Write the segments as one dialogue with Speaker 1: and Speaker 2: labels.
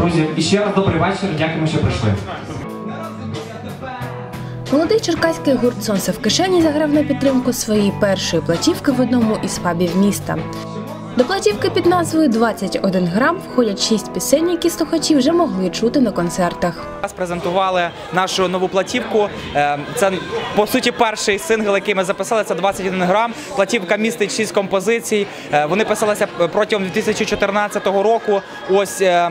Speaker 1: друзі. І ще раз добрий вечір. Дякуємо, що прийшли.
Speaker 2: Молодий черкаський гурт Сонце в кишені заграв на підтримку своєї першої платівки в одному із пабів міста. До платівки під назвою «21 грам входять шість пісень, які слухачі вже могли чути на концертах.
Speaker 3: Нас презентували нашу нову платівку. Е, Це по суті перший сингл, який ми записали. Це 21 грам. Платівка містить 6 композицій. Е, Вони писалися протягом 2014 року. Ось е, е,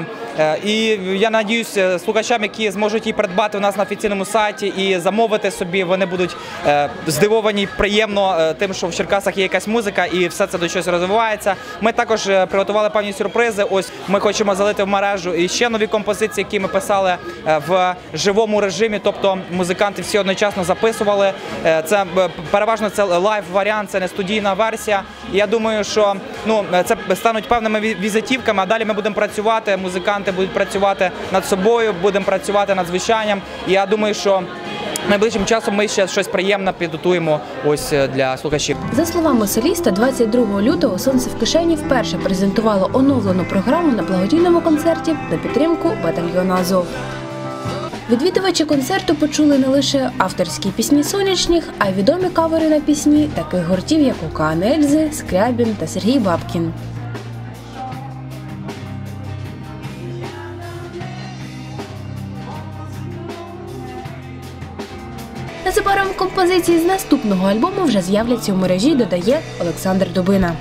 Speaker 3: і я надіюся, слухачам, які зможуть її придбати у нас на офіційному сайті і замовити собі, вони будуть е, здивовані приємно е, тим, що в Черкасах є якась музика, і все це до щось розвивається. Ми також е, приготували певні сюрпризи. Ось ми хочемо залити в мережу і ще нові композиції, які ми писали е, в живому режимі. Тобто музиканти всі одночасно записували. Е, Це е, переважно це лайв варіант, це не студійна версія. Я думаю, що ну це стануть певними візитівками. А далі ми будемо працювати. Музиканти будуть працювати над собою, будемо працювати над звучанням. І я думаю, що найближчим часом ми ще щось приємне підготуємо ось е, для слухачів.
Speaker 2: За словами соліста, 22 лютого сонце в кишені вперше презентувало оновлену програму на благодійному концерті на підтримку батальйону Азов. Відвідувачі концерту почули не лише авторські пісні сонячних, а й відомі кавери на пісні таких гуртів, як Океан Ельзи, Скрябін та Сергій Бабкін. Незабаром композиції з наступного альбому вже з'являться у мережі, додає Олександр Дубина.